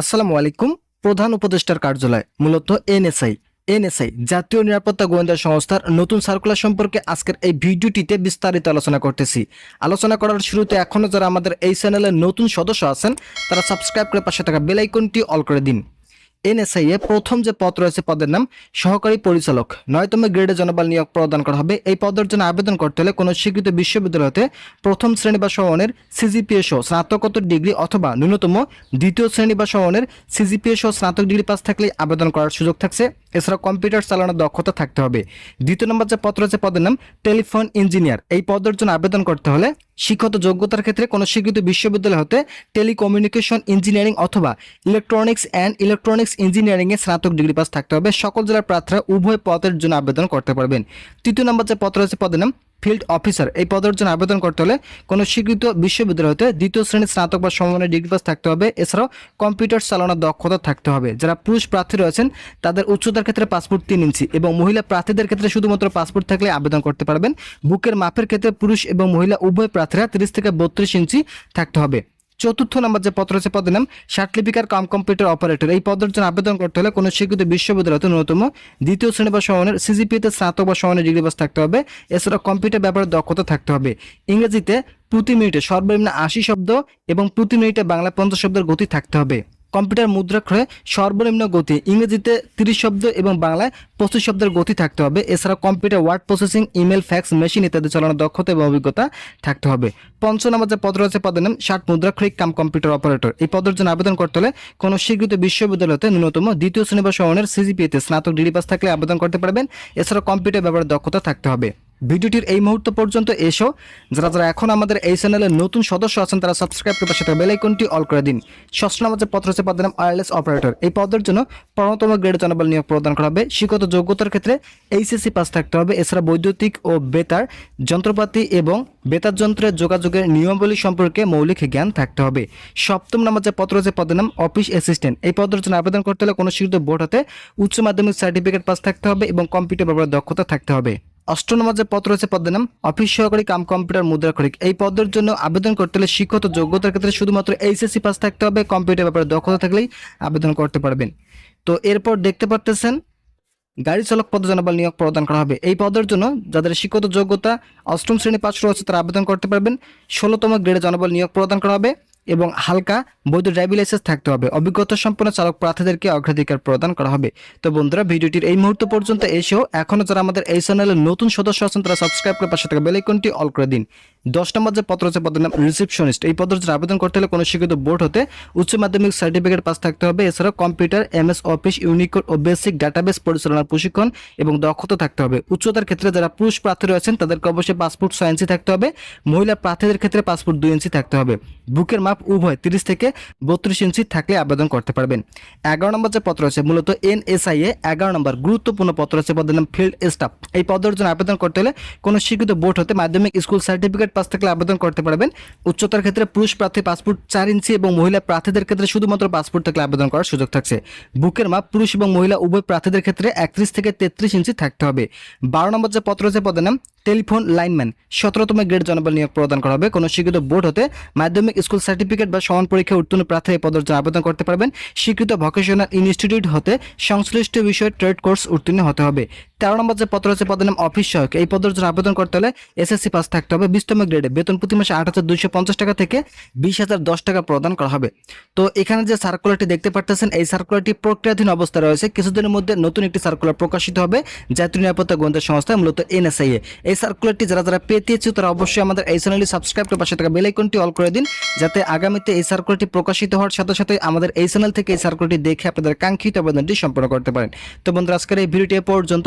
আসসালামু আলাইকুম। প্রধান উপদেষ্টার কার্যালয়, মূলত এনএসআই। এনএসআই, জাতীয় নিরাপত্তা গোয়েন্দা সংস্থার নতুন সার্কুলার সম্পর্কে আজকের এই ভিডিওটিতে বিস্তারিত আলোচনা করতেছি। আলোচনা করার শুরুতে এখনও যারা আমাদের এই চ্যানেলের নতুন সদস্য আছেন, তারা সাবস্ক্রাইব করে পাশে থাকা বেলাইকনটি অল করে দিন। এনএসআই এ প্রথম যে পদ রয়েছে, পদের নাম সহকারী পরিচালক। নয়তম গ্রেডে জনবল নিয়োগ প্রদান করা হবে। এই পদের জন্য আবেদন করতে হলে কোনো স্বীকৃত বিশ্ববিদ্যালয়তে প্রথম শ্রেণি বা সমানের সিজিপিএ সহ স্নাতকোত্তর ডিগ্রি অথবা ন্যূনতম দ্বিতীয় শ্রেণি বা সমানের সিজিপিএ সহ স্নাতক ডিগ্রি পাস থাকলে আবেদন করার সুযোগ থাকছে। এছাড়া কম্পিউটার চালানোর দক্ষতা থাকতে হবে। দ্বিতীয় নম্বর যে পদ রয়েছে, পদের নাম টেলিফোন ইঞ্জিনিয়ার। এই পদের জন্য আবেদন করতে হলে শিক্ষত যোগ্যতার ক্ষেত্রে কোনো স্বীকৃত বিশ্ববিদ্যালয় হতে টেলিকমিউনিকেশন ইঞ্জিনিয়ারিং অথবা ইলেকট্রনিক্স অ্যান্ড ইলেকট্রনিক্স ইঞ্জিনিয়ারিংয়ে স্নাতক ডিগ্রি পাস থাকতে হবে। সকল জেলার প্রার্থীরা উভয় পদের জন্য আবেদন করতে পারবেন। তৃতীয় নম্বর যে পদ রয়েছে, পদের নাম ফিল্ড অফিসার। এই পদের জন্য আবেদন করতে হলে কোনো স্বীকৃত বিশ্ববিদ্যালয় হতে দ্বিতীয় শ্রেণির স্নাতক বা সমমানের ডিগ্রি পাস থাকতে হবে। এছাড়াও কম্পিউটার চালানোর দক্ষতা থাকতে হবে। যারা পুরুষ প্রার্থী রয়েছেন, তাদের উচ্চতার ক্ষেত্রে পাসপোর্ট তিন ইঞ্চি এবং মহিলা প্রার্থীদের ক্ষেত্রে শুধুমাত্র পাসপোর্ট থাকলে আবেদন করতে পারবেন। বুকের মাপের ক্ষেত্রে পুরুষ এবং মহিলা উভয় প্রার্থীরা তিরিশ থেকে বত্রিশ ইঞ্চি থাকতে হবে। চতুর্থ নম্বর যে পত্র আছে পদের নাম সার্টিফিকার কাম কম্পিউটার অপারেটর। এই পদের জন্য আবেদন করতে হলে কোনো স্বীকৃত বিশ্ববিদ্যালয়তে ন্যূনতম দ্বিতীয় শ্রেণি বা সমানের সিজিপিতে স্নাতক বা সমানের ডিগ্রি পাস থাকতে হবে। এছাড়া কম্পিউটার ব্যাপারে দক্ষতা থাকতে হবে। ইংরেজিতে প্রতি মিনিটে সর্বনিম্ন আশি শব্দ এবং প্রতি মিনিটে বাংলা পঞ্চাশ শব্দের গতি থাকতে হবে। কম্পিউটার মুদ্রাক্ষরে সর্বনিম্ন গতি, ইংরেজিতে তিরিশ শব্দ এবং বাংলায় পঁচিশ শব্দের গতি থাকতে হবে। এছাড়া computer, word processing, email, fax, machine ইত্যাদি চালানোর দক্ষতা এবং অভিজ্ঞতা থাকতে হবে। পঞ্চম নম্বর যে পদ পদের নাম ষাট মুদ্রাক্ষরিক কাম কম্পিউটার অপারেটর। এই পদের জন্য আবেদন করতে হলে কোনো স্বীকৃত বিশ্ববিদ্যালয়তে ন্যূনতম দ্বিতীয় শ্রেণি বা সিজিপিএতে স্নাতক ডিগ্রি পাস থাকলে আবেদন করতে পারবেন। এছাড়া কম্পিউটার ব্যবহারের দক্ষতা থাকতে হবে। ভিডিওটির এই মুহূর্ত পর্যন্ত এসো। যারা যারা এখন আমাদের এই চ্যানেলের নতুন সদস্য আছেন, তারা সাবস্ক্রাইব করে পাশে থাকা বেল আইকনটি অল করে দিন। ষষ্ঠ যে পদ রয়েছে পদের নাম অপারেটর এই পদের জন্য পনেরোতম গ্রেড জনবল নিয়োগ প্রদান করা হবে। শিক্ষত যোগ্যতার ক্ষেত্রে এইচএসসি পাস থাকতে হবে। এছাড়া বৈদ্যুতিক ও বেতার, যন্ত্রপাতি এবং বেতার যন্ত্রের যোগাযোগের নিয়মাবলী সম্পর্কে মৌলিক জ্ঞান থাকতে হবে। সপ্তম যে পদ রয়েছে পদের নাম অফিস অ্যাসিস্ট্যান্ট এই পদের জন্য আবেদন করতে হলে কোনো স্বীকৃত বোর্ড হতে উচ্চ মাধ্যমিক সার্টিফিকেট পাস থাকতে হবে এবং কম্পিউটার ব্যবহার দক্ষতা থাকতে হবে। অষ্ট নম্বর যে পদ রয়েছে পদের নাম। অফিস সহকারী কাম কম্পিউটার মুদ্রাক্ষরিক এই পদের জন্য আবেদন করতে হলে শিক্ষত যোগ্যতার ক্ষেত্রে শুধুমাত্র এইচএসসি পাস থাকতে হবে, কম্পিউটার ব্যাপারে দক্ষতা থাকলেই আবেদন করতে পারবেন। তো এরপর দেখতে পারতেছেন, গাড়ি চালক পদে জনবল নিয়োগ প্রদান করা হবে। এই পদের জন্য যাদের শিক্ষত যোগ্যতা অষ্টম শ্রেণি পাশ রয়েছে তারা আবেদন করতে পারবেন। ষোলোতম গ্রেডে জনবল নিয়োগ প্রদান করা হবে। এবং হালকা বৈধ ড্রাইভিং লাইসেন্স থাকতে হবে। অভিজ্ঞতা সম্পন্ন চালক প্রার্থীদেরকে অগ্রাধিকার প্রদান করা হবে। তো বন্ধুরা, ভিডিওটির এই মুহূর্ত পর্যন্ত এসেও এখনও যারা আমাদের এই চ্যানেলের নতুন সদস্য আছেন, তারা সাবস্ক্রাইব করে পাশে থাকা বেলাইকনটি অল করে দিন। দশ নম্বর যে পত্র আছে পদের নাম রিসিপশনিস্ট। এই পদের জন্য আবেদন করতে হলে কোনো শিক্ষিত বোর্ড হতে উচ্চ মাধ্যমিক সার্টিফিকেট পাস থাকতে হবে। এছাড়াও কম্পিউটার, এমএস অফিস, ইউনিকোড ও বেসিক ডাটাবেস পরিচালনার প্রশিক্ষণ এবং দক্ষতা থাকতে হবে। উচ্চতার ক্ষেত্রে যারা পুরুষ প্রার্থী রয়েছেন, তাদেরকে অবশ্যই পাসপোর্ট ছয় ইঞ্চি থাকতে হবে। মহিলা প্রার্থীদের ক্ষেত্রে পাসপোর্ট দুই ইঞ্চি থাকতে হবে। বুকের মাপ উভয় তিরিশ থেকে বত্রিশ ইঞ্চি থাকলে আবেদন করতে পারবেন। এগারো নম্বর যে পত্র আছে, মূলত এনএসআই এ এগারো নম্বর গুরুত্বপূর্ণ পত্র আছে, পদের নাম ফিল্ড স্টাফ। এই পদের জন্য আবেদন করতে হলে কোনো স্বীকৃত বোর্ড হতে মাধ্যমিক স্কুল সার্টিফিকেট পাস থাকলে আবেদন করতে পারবেন। উচ্চতার ক্ষেত্রে পুরুষ প্রার্থী পাসপোর্ট চার ইঞ্চি এবং মহিলা প্রার্থীদের ক্ষেত্রে শুধুমাত্র পাসপোর্ট থাকলে আবেদন করার সুযোগ থাকছে। বুকের মাপ পুরুষ এবং মহিলা উভয় প্রার্থীদের ক্ষেত্রে একত্রিশ থেকে তেত্রিশ ইঞ্চি থাকতে হবে। বারো নম্বর যে পত্র আছে, পদের নাম টেলিফোন লাইনম্যান। সতেরোতম গ্রেড জনবল নিয়োগ প্রদান করা হবে। কোনো স্বীকৃত বোর্ড হতে মাধ্যমিক স্কুল সার্টিফিকেট বা সমান পরীক্ষা উত্তীর্ণ প্রার্থী পদের জন্য আবেদন করতে পারবেন। স্বীকৃত ভোকেশনাল ইনস্টিটিউট হতে সংশ্লিষ্ট বিষয়ে ট্রেড কোর্স উত্তীর্ণ হতে হবে। তেরো নম্বর যে পত্র আছে, পদের নাম অফিস সহায়ক। এই পদের জন্য আবেদন করতে হলে এসএসসি পাস থাকতে হবে। বিশতম গ্রেডে বেতন প্রতি মাসে আট হাজার দুইশো পঞ্চাশ টাকা থেকে বিশ হাজার দশ টাকা প্রদান করা হবে। তো এখানে যে সার্কুলারটি দেখতে পারতেছেন, এই সার্কুলারটি প্রক্রিয়াধীন অবস্থায় রয়েছে। কিছুদিনের মধ্যে নতুন একটি সার্কুলার প্রকাশিত হবে জাতীয় নিরাপত্তা গোয়েন্দা সংস্থা, মূলত এনএসআই এই সার্কুলারটি যারা যারা পেতে ইচ্ছুক, তারা অবশ্যই আমাদের এই চ্যানেলটি সাবস্ক্রাইব করে পাশে থাকা বেল আইকনটি অল করে দিন, যাতে আগামীতে এই সার্কুলারটি প্রকাশিত হওয়ার সাথে সাথে আমাদের এই চ্যানেল থেকে এই সার্কুলারটি দেখে আপনাদের কাঙ্ক্ষিত আবেদনটি সম্পন্ন করতে পারেন। তো বন্ধুরা, আজকের এই ভিডিওটি পর্যন্ত। পর্যন্ত